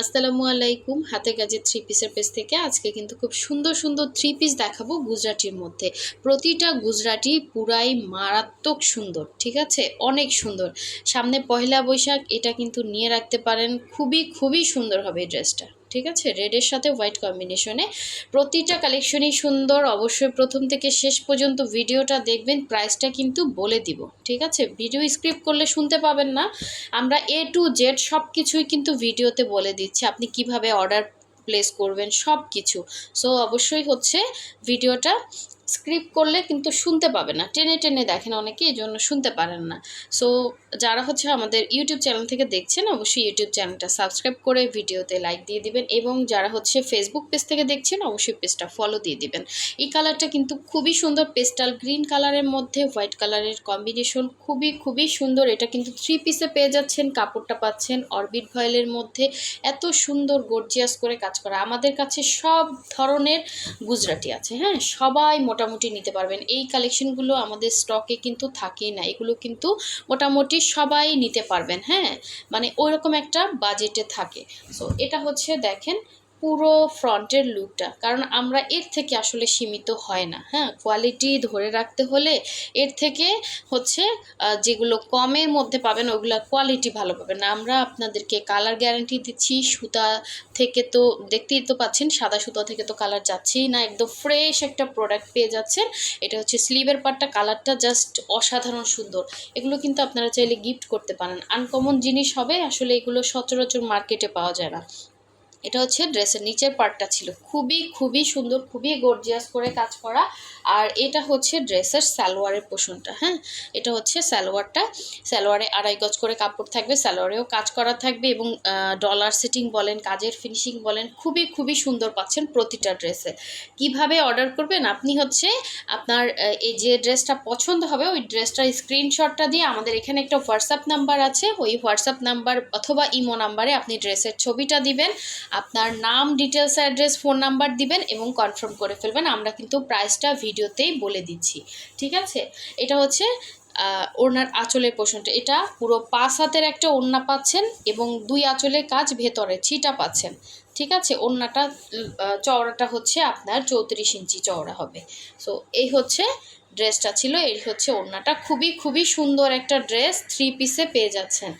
আসসালামু আলাইকুম। হাতে কাজে থ্রি পিসের পেজ থেকে আজকে কিন্তু খুব সুন্দর সুন্দর থ্রি পিস দেখাবো গুজরাটির মধ্যে। প্রতিটা গুজরাটি পুরাই মারাত্মক সুন্দর, ঠিক আছে? অনেক সুন্দর। সামনে পহেলা বৈশাখ, এটা কিন্তু নিয়ে রাখতে পারেন। খুবই খুবই সুন্দর হবে এই ড্রেসটা ঠিক আছে? রেডের সাথে হোয়াইট কম্বিনেশনে প্রতিটা কালেকশনই সুন্দর। অবশ্যই প্রথম থেকে শেষ পর্যন্ত ভিডিওটা দেখবেন। প্রাইসটা কিন্তু বলে দিব। ঠিক আছে? ভিডিও স্ক্রিপ্ট করলে শুনতে পাবেন না। আমরা এ টু জেড সব কিছুই কিন্তু ভিডিওতে বলে দিচ্ছি। আপনি কীভাবে অর্ডার প্লেস করবেন? সব কিছু সো অবশ্যই হচ্ছে ভিডিওটা স্ক্রিপ্ট করলে কিন্তু শুনতে পাবে না। টেনে টেনে দেখেন অনেকে, এই জন্য শুনতে পারেন না। সো যারা হচ্ছে আমাদের ইউটিউব চ্যানেল থেকে দেখছেন, অবশ্যই ইউটিউব চ্যানেলটা সাবস্ক্রাইব করে ভিডিওতে লাইক দিয়ে দিবেন এবং যারা হচ্ছে ফেসবুক পেজ থেকে দেখছেন, অবশ্যই পেজটা ফলো দিয়ে দিবেন। এই কালারটা কিন্তু খুবই সুন্দর পেস্টাল গ্রিন কালারের মধ্যে হোয়াইট কালারের কম্বিনেশন খুবই খুবই সুন্দর। এটা কিন্তু থ্রি পিসে পেয়ে যাচ্ছেন, কাপড়টা পাচ্ছেন অরবিট ভয়েলের মধ্যে। এত সুন্দর গর্জিয়াস করে কাজ করা। আমাদের কাছে সব ধরনের গুজরাটি আছে হ্যাঁ? সবাই মোটামুটি নিতে পারবেন। এই কালেকশনগুলো আমাদের স্টকে কিন্তু থাকেই না। এগুলো কিন্তু মোটামুটি সবাই নিতে পারবেন হ্যাঁ? মানে ওইরকম একটা বাজেটে থাকে। সো এটা হচ্ছে, দেখেন পুরো ফ্রন্টের লুকটা, কারণ আমরা এর থেকে আসলে সীমিত হয় না। হ্যাঁ কোয়ালিটি ধরে রাখতে হলে এর থেকে হচ্ছে যেগুলো কমের মধ্যে পাবেন ওগুলো কোয়ালিটি ভালো পাবেন। আমরা আপনাদেরকে কালার গ্যারান্টি দিচ্ছি, সুতা থেকে তো দেখতেই তো পাচ্ছেন, সাদা সুতা থেকে তো কালার যাচ্ছেই না, একদম ফ্রেশ একটা প্রোডাক্ট পেয়ে যাচ্ছেন। এটা হচ্ছে স্লিভের পার্টটা কালারটা জাস্ট অসাধারণ সুন্দর। এগুলো কিন্তু আপনারা চাইলে গিফট করতে পারেন। আনকমন জিনিস হবে, আসলে এগুলো সচরাচর মার্কেটে পাওয়া যায় না। এটা হচ্ছে ড্রেসের নিচের পার্টটা ছিল। খুবই খুবই সুন্দর, খুবই গর্জিয়াস করে কাজ করা। আর এটা হচ্ছে ড্রেসের সালোয়ারের পোষণটা হ্যাঁ? এটা হচ্ছে সালোয়ারটা। সালোয়ারে আড়াই গজ করে কাপড় থাকবে, সালোয়ারেও কাজ করা থাকবে এবং ডলার সেটিং বলেন, কাজের ফিনিশিং বলেন, খুবই খুবই সুন্দর পাচ্ছেন প্রতিটা ড্রেসে। কীভাবে অর্ডার করবেন? আপনি হচ্ছে আপনার এই যে ড্রেসটা পছন্দ হবে, ওই ড্রেসটার স্ক্রিনশটটা দিয়ে আমাদের এখানে একটা হোয়াটসঅ্যাপ নাম্বার আছে। ওই হোয়াটসঅ্যাপ নাম্বার অথবা ইমো নাম্বারে আপনি ড্রেসের ছবিটা দিবেন। আপনার নাম ডিটেলস অ্যাড্রেস ফোন নাম্বার দিবেন এবং কনফার্ম করে ফেলবেন। আমরা কিন্তু প্রাইসটা ভিডিওতেই বলে দিচ্ছি। ঠিক আছে? এটা হচ্ছে আহ, ওড়নার আঁচলের পোষণটা এটা পুরো পাঁচ হাতের একটা ওড়না পাচ্ছেন এবং দুই আঁচলের কাজ ভেতরে ছিটা পাচ্ছেন। ঠিক আছে? ওড়নাটা চওড়াটা হচ্ছে আপনার চৌত্রিশ ইঞ্চি চওড়া হবে। সো এই হচ্ছে ড্রেসটা ছিল, এই হচ্ছে ওড়নাটা। খুবই খুবই সুন্দর একটা ড্রেস থ্রি পিসে পেয়ে যাচ্ছেন।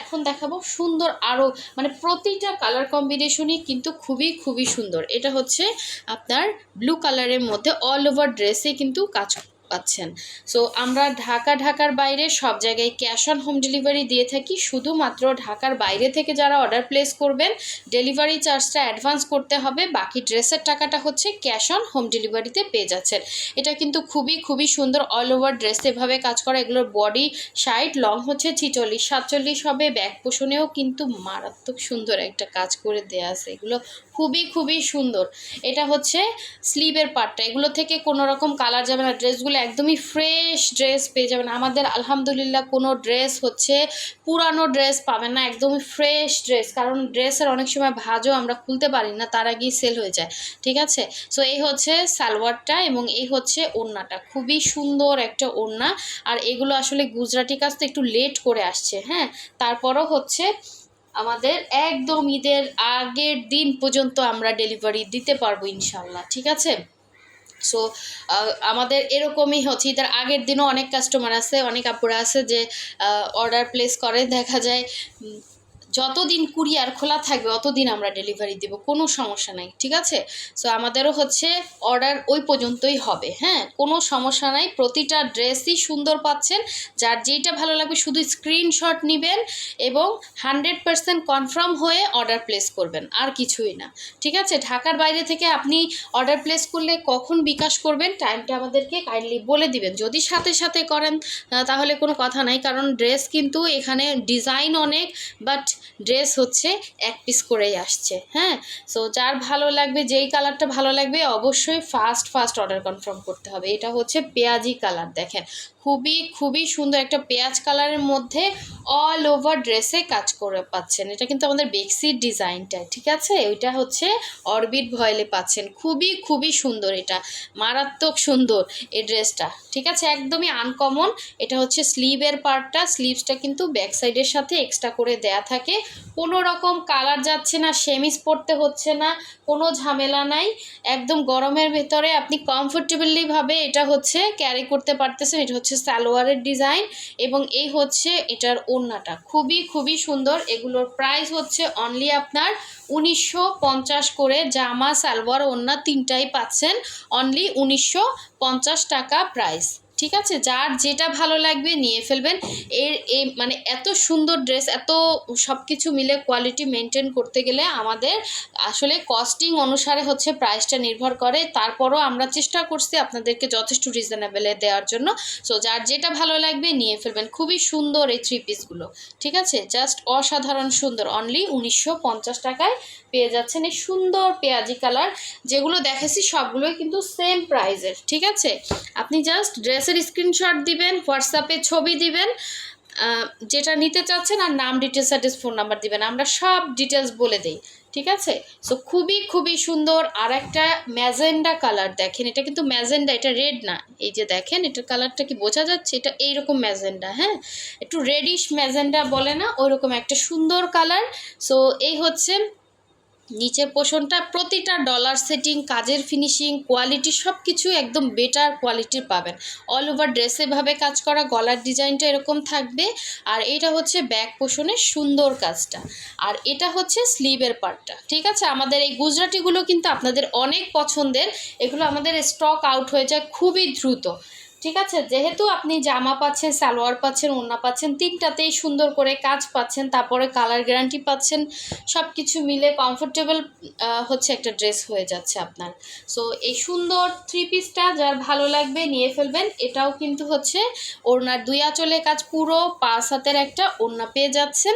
এখন দেখাবো সুন্দর আরও মানে প্রতিটা কালার কম্বিনেশনই কিন্তু খুবই খুবই সুন্দর। এটা হচ্ছে আপনার ব্লু কালারের মধ্যে অল ওভার ড্রেসে কিন্তু কাজ পাচ্ছেন। সো আমরা ঢাকা, ঢাকার বাইরে সব জায়গায় ক্যাশ অন হোম ডেলিভারি দিয়ে থাকি। শুধুমাত্র ঢাকার বাইরে থেকে যারা অর্ডার প্লেস করবেন ডেলিভারি চার্জটা অ্যাডভান্স করতে হবে। বাকি ড্রেসের টাকাটা হচ্ছে ক্যাশ অন হোম ডেলিভারিতে পেয়ে যাচ্ছেন। এটা কিন্তু খুবই খুবই সুন্দর অল ওভার ড্রেস এভাবে কাজ করা। এগুলোর বডি সাইড লং হচ্ছে ছিচল্লিশ, সাতচল্লিশ হবে। ব্যাক পোষণেও কিন্তু মারাত্মক সুন্দর একটা কাজ করে দেয়া আছে। এগুলো খুবই খুবই সুন্দর। এটা হচ্ছে স্লিভের পার্টটা এগুলো থেকে কোনো রকম কালার যাবে না। ড্রেসগুলো একদমই ফ্রেশ ড্রেস পেয়ে যাবেন। আমাদের আলহামদুলিল্লাহ কোনো ড্রেস হচ্ছে, পুরানো ড্রেস পাবেন না। একদমই ফ্রেশ ড্রেস কারণ ড্রেসের অনেক সময় ভাজও আমরা খুলতে পারি না, তার আগেই সেল হয়ে যায়। ঠিক আছে? সো এই হচ্ছে সালোয়ারটা এবং এই হচ্ছে ওড়নাটা। খুবই সুন্দর একটা ওড়না। আর এগুলো আসলে গুজরাটি কাজ তো একটু লেট করে আসছে হ্যাঁ? তারপরও হচ্ছে আমাদের একদম ঈদের আগের দিন পর্যন্ত আমরা ডেলিভারি দিতে পারব ইনশাল্লাহ ঠিক আছে? সো আমাদের এরকমই হচ্ছে, ঈদের আগের দিনও অনেক কাস্টমার আছে, অনেক আপুরা আছে যে অর্ডার প্লেস করে, দেখা যায়। যতদিন কুরিয়ার খোলা থাকবে অতদিন আমরা ডেলিভারি দেব, কোনো সমস্যা নাই, ঠিক আছে? সো আমাদেরও হচ্ছে অর্ডার ওই পর্যন্তই হবে হ্যাঁ? কোনো সমস্যা নাই, প্রতিটা ড্রেসই সুন্দর পাচ্ছেন, যার যেইটা ভালো লাগবে শুধু স্ক্রিনশট নেবেন এবং হান্ড্রেড পার্সেন্ট কনফার্ম হয়ে অর্ডার প্লেস করবেন, আর কিছুই না, ঠিক আছে? ঢাকার বাইরে থেকে আপনি অর্ডার প্লেস করলে কখন বিকাশ করবেন টাইমটা আমাদেরকে কাইন্ডলি বলে দিবেন। যদি সাথে সাথে করেন তাহলে কোনো কথা নাই, কারণ ড্রেস কিন্তু এখানে ডিজাইন অনেক বাট ড্রেস হচ্ছে এক পিস করেই আসছে হ্যাঁ? সো যার ভালো লাগবে, যেই কালারটা ভালো লাগবে, অবশ্যই ফার্স্ট ফার্স্ট অর্ডার কনফার্ম করতে হবে। এটা হচ্ছে পেঁয়াজি কালার দেখেন। খুবই খুবই সুন্দর একটা পেঁয়াজ কালারের মধ্যে অল ওভার ড্রেসে কাজ করে পাচ্ছেন। এটা কিন্তু আমাদের বেক্সির ডিজাইনটা ঠিক আছে? ওইটা হচ্ছে অরবিট ভয়েলে পাচ্ছেন। খুবই খুবই সুন্দর এটা। মারাত্মক সুন্দর এই ড্রেসটা ঠিক আছে? একদমই আনকমন এটা হচ্ছে স্লিভের পার্টটা স্লিভসটা কিন্তু ব্যাক সাইডের সাথে এক্সট্রা করে দেয়া থাকে। কোনো রকম কালার যাচ্ছে না সেমিস পরতে হচ্ছে না, কোনো ঝামেলা নাই। একদম গরমের ভেতরে আপনি কমফোর্টেবলিভাবে এটা হচ্ছে ক্যারি করতে পারতেছেন, এটা হচ্ছে সালোয়ারের ডিজাইন এবং এই হচ্ছে এটার ওড়নাটা। খুবই খুবই সুন্দর। এগুলোর প্রাইস হচ্ছে অনলি আপনার উনিশশো পঞ্চাশ করে জামা, সালোয়ার, ওড়না তিনটাই পাচ্ছেন। অনলি উনিশশো পঞ্চাশ টাকা প্রাইস ঠিক আছে? যার যেটা ভালো লাগবে নিয়ে ফেলবেন। এর এই মানে এত সুন্দর ড্রেস, এত সব কিছু মিলে কোয়ালিটি মেনটেন করতে গেলে আমাদের আসলে কস্টিং অনুসারে হচ্ছে প্রাইসটা নির্ভর করে। তারপরও আমরা চেষ্টা করছি আপনাদেরকে যথেষ্ট রিজনেবলে দেওয়ার জন্য। সো যার যেটা ভালো লাগবে নিয়ে ফেলবেন। খুবই সুন্দর এই থ্রি পিসগুলো ঠিক আছে? জাস্ট অসাধারণ সুন্দর। অনলি উনিশশো পঞ্চাশ টাকায় পেয়ে যাচ্ছেন এই সুন্দর পেঁয়াজি কালার যেগুলো দেখেছি সবগুলোই কিন্তু সেম প্রাইজের ঠিক আছে? আপনি জাস্ট ড্রেসের স্ক্রিনশট দিবেন, হোয়াটসঅ্যাপে ছবি দিবেন যেটা নিতে চাচ্ছেন আর নাম ডিটেলস অ্যাড্রেস ফোন নাম্বার দিবেন। আমরা সব ডিটেলস বলে দিই, ঠিক আছে? সো খুবই খুবই সুন্দর আর একটা ম্যাজেন্ডা কালার দেখেন। এটা কিন্তু ম্যাজেন্ডা, এটা রেড না। এই যে দেখেন, এটার কালারটা কি বোঝা যাচ্ছে? এটা এইরকম ম্যাজেন্ডা হ্যাঁ? একটু রেডিশ ম্যাজেন্ডা বলে না, ওইরকম একটা সুন্দর কালার। সো এই হচ্ছে নিচের পোষণটা প্রতিটা ডলার সেটিং কাজের ফিনিশিং কোয়ালিটি সব কিছু একদম বেটার কোয়ালিটির পাবেন। অল ওভার ড্রেসে ভাবে কাজ করা, গলার ডিজাইনটা এরকম থাকবে। আর এটা হচ্ছে ব্যাক পোষণের সুন্দর কাজটা। আর এটা হচ্ছে স্লিভের পার্টটা ঠিক আছে? আমাদের এই গুজরাটিগুলো কিন্তু আপনাদের অনেক পছন্দের। এগুলো আমাদের স্টক আউট হয়ে যায় খুবই দ্রুত। ঠিক আছে? যেহেতু আপনি জামা পাচ্ছেন, সালোয়ার পাচ্ছেন, ওড়না পাচ্ছেন, তিনটাতেই সুন্দর করে কাজ পাচ্ছেন, তারপরে কালার গ্যারান্টি পাচ্ছেন সব কিছু মিলে কমফোর্টেবল হচ্ছে একটা ড্রেস হয়ে যাচ্ছে আপনার। সো এই সুন্দর থ্রি পিসটা যার ভালো লাগবে নিয়ে ফেলবেন, এটাও কিন্তু হচ্ছে ওড়নার দুই আঁচলে কাজ, পুরো পাঁচ হাতের একটা ওড়না পেয়ে যাচ্ছেন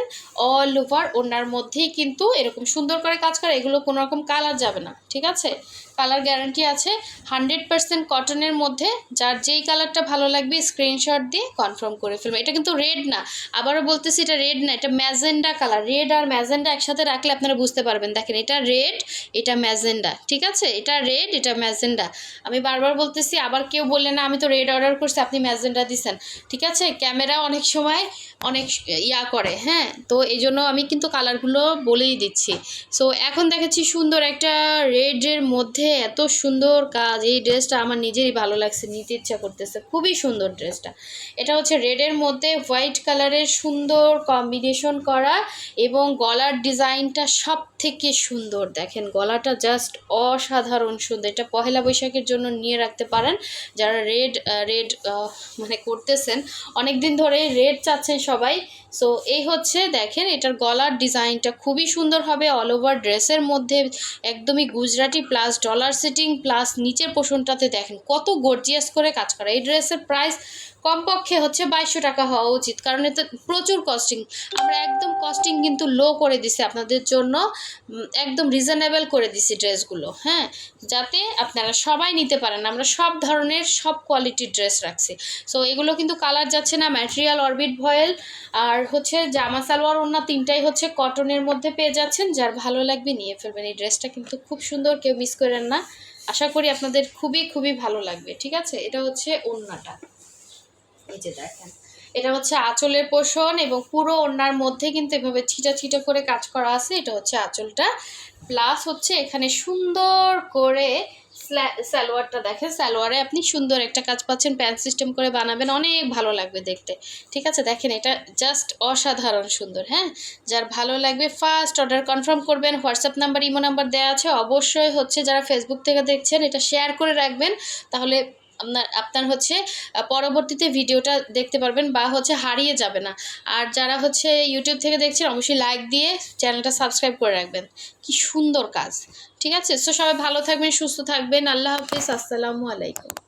অল ওভার ওড়নার মধ্যেই কিন্তু এরকম সুন্দর করে কাজ করে, এগুলো কোনো রকম কালার যাবে না, ঠিক আছে? কালার গ্যারান্টি আছে হান্ড্রেড পার্সেন্ট কটনের মধ্যে, যার যেই কালারটা ভালো লাগবে স্ক্রিনশট দিয়ে কনফার্ম করে ফেলবে। এটা কিন্তু রেড না, আবারও বলতেছি এটা রেড না, এটা ম্যাজেন্ডা কালার রেড আর ম্যাজেন্ডা একসাথে রাখলে আপনারা বুঝতে পারবেন। দেখেন, এটা রেড এটা ম্যাজেন্ডা, ঠিক আছে? এটা রেড এটা ম্যাজেন্ডা। আমি বারবার বলতেছি, আবার কেউ বললেন না, আমি তো রেড অর্ডার করছি, আপনি ম্যাজেন্ডা দিছেন। ঠিক আছে? ক্যামেরা অনেক সময় অনেক ইয়া করে হ্যাঁ? তো এই জন্য আমি কিন্তু কালারগুলো বলেই দিচ্ছি। সো এখন দেখেছি সুন্দর একটা রেডের মধ্যে এত সুন্দর কাজ। এই ড্রেসটা আমার নিজেরই ভালো লাগছে, নিতে ইচ্ছা করতেছে খুবই সুন্দর ড্রেসটা। এটা হচ্ছে রেডের মধ্যে হোয়াইট কালারের সুন্দর কম্বিনেশন করা এবং গলার ডিজাইনটা সব থেকে সুন্দর। দেখেন, গলাটা জাস্ট অসাধারণ সুন্দর। এটা পহেলা বৈশাখের জন্য নিয়ে রাখতে পারেন। যারা রেড রেড মানে করতেছেন অনেক দিন ধরে রেড চাচ্ছেন সবাই। সো এই হচ্ছে, দেখেন, এটার গলার ডিজাইনটা খুবই সুন্দর হবে। অল ওভার ড্রেসের মধ্যে একদমই Gujarati plus dollar setting plus নিচের পোষণটাতে দেখেন, কত গর্জিয়াস করে কাজ করা। এই ড্রেসের প্রাইস কমপক্ষে হচ্ছে বাইশশো টাকা হওয়া উচিত, কারণ এতে প্রচুর কস্টিং আমরা একদম কস্টিং কিন্তু লো করে দিছি আপনাদের জন্য একদম রিজনেবল করে দিছি ড্রেসগুলো হ্যাঁ? যাতে আপনারা সবাই নিতে পারেন, আমরা সব ধরনের, সব কোয়ালিটির ড্রেস রাখছি। সো এগুলো কিন্তু কালার যাচ্ছে না ম্যাটেরিয়াল অরবিট ভয়েল, আর হচ্ছে জামা, সালোয়ার, ওড়না তিনটাই হচ্ছে কটনের মধ্যে পেয়ে যাচ্ছেন, যার ভালো লাগবে নিয়ে ফেলবেন। এই ড্রেসটা কিন্তু খুব সুন্দর, কেউ মিস করেন না। আশা করি আপনাদের খুবই খুবই ভালো লাগবে, ঠিক আছে? এটা হচ্ছে ওড়নাটা। এই যে দেখেন, এটা হচ্ছে আঁচলের পোষণ এবং পুরো ওড়নার মধ্যে কিন্তু এভাবে ছিটা ছিটা করে কাজ করা আছে। এটা হচ্ছে আঁচলটা। প্লাস হচ্ছে এখানে সুন্দর করে সালোয়ারটা দেখেন, সালোয়ারে আপনি সুন্দর একটা কাজ পাচ্ছেন, প্যান্ট সিস্টেম করে বানাবেন, অনেক ভালো লাগবে দেখতে। ঠিক আছে, দেখেন এটা জাস্ট অসাধারণ সুন্দর হ্যাঁ? যার ভালো লাগবে ফার্স্ট অর্ডার কনফার্ম করবেন হোয়াটসঅ্যাপ নাম্বার ইমো নাম্বার দেওয়া আছে। অবশ্যই হচ্ছে যারা ফেসবুক থেকে দেখছেন, এটা শেয়ার করে রাখবেন। তাহলে আপনার আপনার হচ্ছে পরবর্তীতে ভিডিওটা দেখতে পারবেন বা হচ্ছে হারিয়ে যাবে না। আর যারা হচ্ছে ইউটিউব থেকে দেখছেন, অবশ্যই লাইক দিয়ে চ্যানেলটা সাবস্ক্রাইব করে রাখবেন। কি সুন্দর কাজ। ঠিক আছে? সো সবাই ভালো থাকবেন, সুস্থ থাকবেন। আল্লাহ হাফিজ। আসসালামু আলাইকুম।